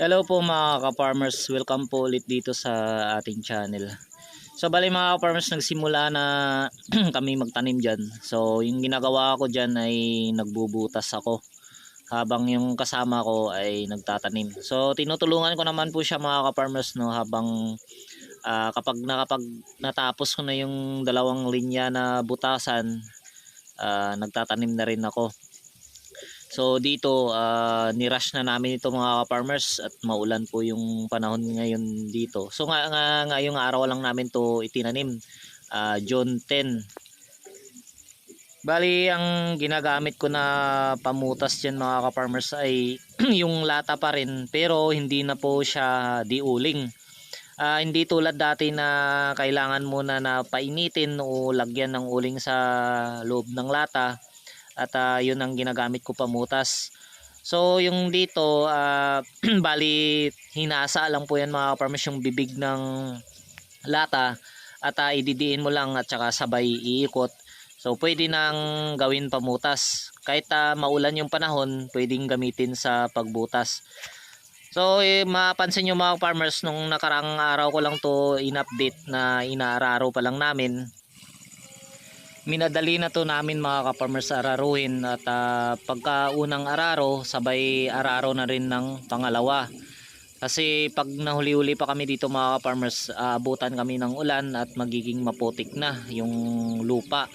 Hello po mga ka-farmers, welcome po ulit dito sa ating channel. So bali mga ka-farmers, nagsimula na kami magtanim dyan. So yung ginagawa ko dyan ay nagbubutas ako habang yung kasama ko ay nagtatanim. So tinutulungan ko naman po siya mga ka-farmers no, habang ah, kapag nakapag natapos ko na yung dalawang linya na butasan, ah, nagtatanim na rin ako. So dito uh, nirush na namin ito mga farmers at maulan po yung panahon ngayon dito. So nga, nga ngayong araw lang namin to itinanim. ah, June 10. Bali ang ginagamit ko na pamutas diyan mga ka-farmers ay yung lata pa rin pero hindi na po siya diuling. Ah, hindi tulad dati na kailangan muna na painitin o lagyan ng uling sa loob ng lata at ah, yun ang ginagamit ko pamutas. So yung dito ah, bali hinasa lang po yan mga farmers yung bibig ng lata at ah, ididiin mo lang at saka sabay iikot. So pwede nang gawin pamutas. Kahit ah, maulan yung panahon, pwedeng gamitin sa pagbutas. So eh, mapansin nyo mga farmers nung nakarang araw ko lang to in-update na inaararo pa lang namin minadali na to namin mga kaparmers araruhin. At ah, pagka unang araro sabay araro na rin ng pangalawa. Kasi pag nahuli-huli pa kami dito mga kaparmers aabutan kami ng ulan at magiging maputik na yung lupa.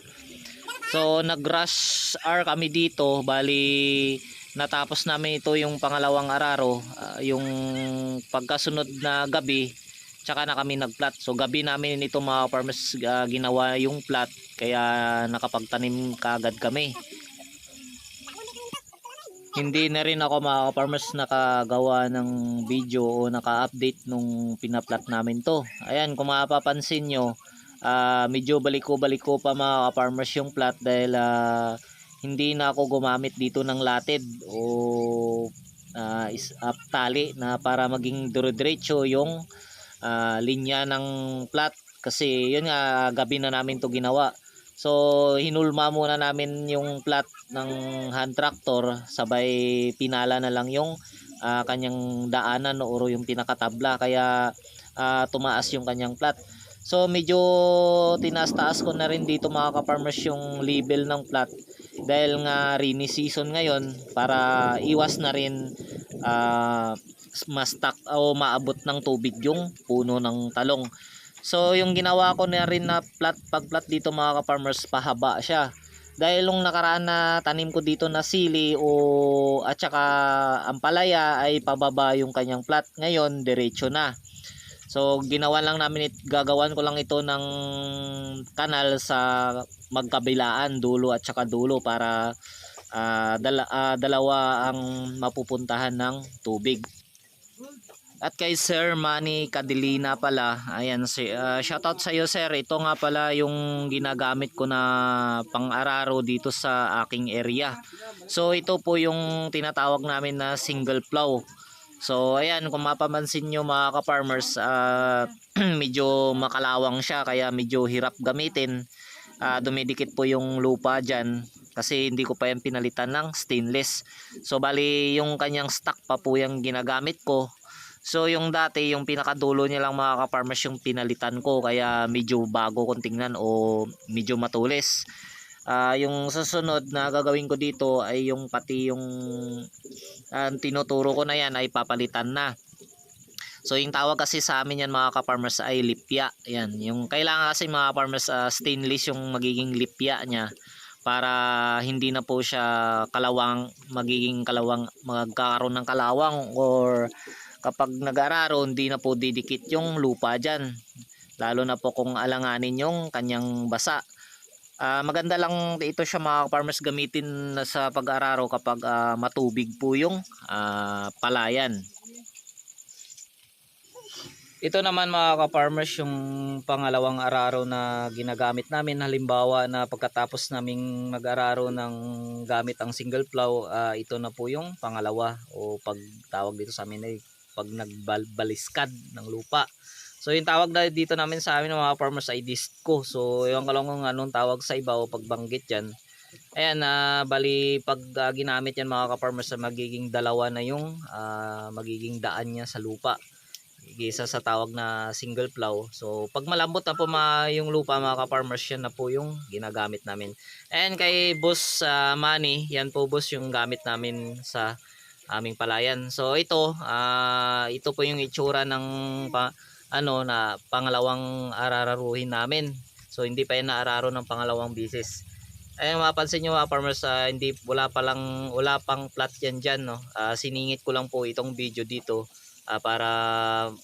So nag rush hour kami dito. Bali natapos namin ito yung pangalawang araro. Ah, yung pagkasunod na gabi tsaka na kami nagplat. So gabi namin ito mga farmers ah, ginawa yung plat. Kaya nakapagtanim kagad kami. Hindi na rin ako mga farmers nakagawa ng video o naka-update nung pinaplat namin to. Ayan kung mapapansin nyo ah, medyo baliko-baliko pa mga farmers yung plat dahil ah, hindi na ako gumamit dito ng latid o ah, is, ah, tali na para maging dire-diretso yung ah, linya ng plat kasi yun nga gabi na namin to ginawa. So hinulma muna namin yung plat ng hand tractor sabay pinala na lang yung ah, kanyang daanan o yung pinakatabla. Kaya ah, tumaas yung kanyang plat. So medyo tinaas-taas ko na rin dito mga ka-farmers yung level ng plat. Dahil nga rainy season ngayon para iwas na rin ah, ma-stuck o maabot ng tubig yung puno ng talong. So yung ginawa ko na rin na plat pagplat dito mga ka-farmers pahaba siya. Dahil nung nakaraan na tanim ko dito na sili o at saka ampalaya ay pababa yung kanyang plat. Ngayon diretso na. So ginawa lang namin it, gagawan ko lang ito ng kanal sa magkabilaan dulo at saka dulo para ah, dala, ah, dalawa ang mapupuntahan ng tubig. At kay Sir Manny Cadilina pala, ayan si uh, shoutout sa iyo sir. Ito nga pala yung ginagamit ko na pang-araro dito sa aking area. So ito po yung tinatawag namin na single plow. So ayan kung mapapansin nyo mga ka-farmers, ah, medyo makalawang siya kaya medyo hirap gamitin. Ah, dumidikit po yung lupa dyan kasi hindi ko pa yan pinalitan ng stainless. So bali yung kanyang stock pa po yung ginagamit ko. So yung dati yung pinakadulo niya lang mga ka-farmers yung pinalitan ko kaya medyo bago kong tingnan o medyo matulis. Ah, yung susunod na gagawin ko dito ay yung pati yung ah, tinuturo ko na yan ay papalitan na. So yung tawag kasi sa amin yan mga ka-farmers ay lipya. Yan, yung kailangan kasi mga farmers ah, stainless yung magiging lipya niya para hindi na po siya kalawang magiging kalawang magkakaroon ng kalawang or kapag nag-araro hindi na po didikit yung lupa dyan. Lalo na po kung alanganin yung kanyang basa. Ah, maganda lang ito siya mga farmers gamitin sa pag-araro kapag ah, matubig po yung ah, palayan ito naman mga ka-farmers yung pangalawang araro na ginagamit namin. Halimbawa na pagkatapos naming mag-araro ng gamit ang single plow ah, ito na po yung pangalawa o pagtawag dito sa amin ay pag nagbaliskad ng lupa. So yung tawag na dito namin sa amin mga farmers ay disco. So yung kung anong tawag sa iba o pagbanggit dyan. Ayan, na bali pag ah, ginamit yan mga ka-farmers, magiging dalawa na yung ah, magiging daan niya sa lupa. Isa sa tawag na single plow. So pag malambot na po ma yung lupa mga ka-farmers, yan na po yung ginagamit namin. And kay Boss ah, Manny, yan po boss yung gamit namin sa aming palayan. So ito, ah, ito po yung itsura ng pa, ano na pangalawang arararuhin namin. So hindi pa yan naararo ng pangalawang bisis. Ayun mapansin nyo mga farmers, ah, hindi wala pa lang wala pang plat yan diyan no. Ah, siningit ko lang po itong video dito ah, para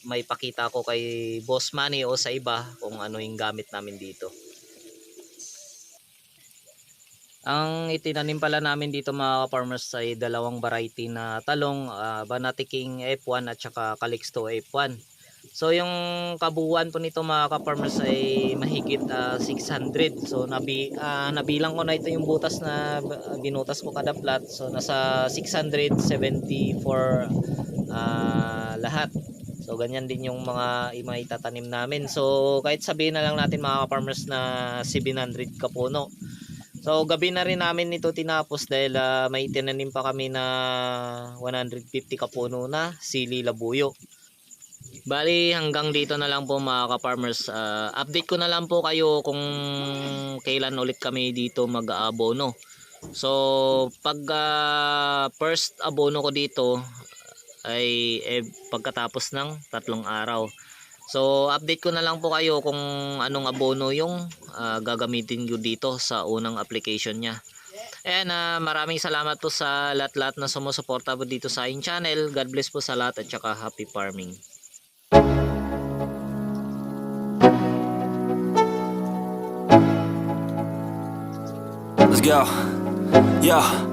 may pakita ko kay Boss Manny o sa iba kung ano yung gamit namin dito. Ang itinanim pala namin dito mga farmers ay dalawang variety na talong, uh, Banati King F1 at saka Calixto F1. So yung kabuuan po nito mga ka-farmers ay mahigit ah, 600. So nabi, ah, nabilang ko na ito yung butas na ah, binutas ko kada plat. So nasa 674 ah, lahat. So ganyan din yung mga mga itatanim namin. So kahit sabihin na lang natin mga ka-farmers na 700 kapuno. So gabi na rin namin ito tinapos dahil ah, may tinanim pa kami na 150 kapuno na sili labuyo. Bali hanggang dito na lang po mga ka-farmers. Ah, update ko na lang po kayo kung kailan ulit kami dito mag-aabono. So pag ah, first abono ko dito ay eh, pagkatapos ng tatlong araw. So update ko na lang po kayo kung anong abono yung ah, gagamitin ko dito sa unang application niya. Ayan, ah, maraming salamat po sa lahat-lahat na sumusuporta po dito sa aking channel. God bless po sa lahat at saka happy farming. Let's go. Yo.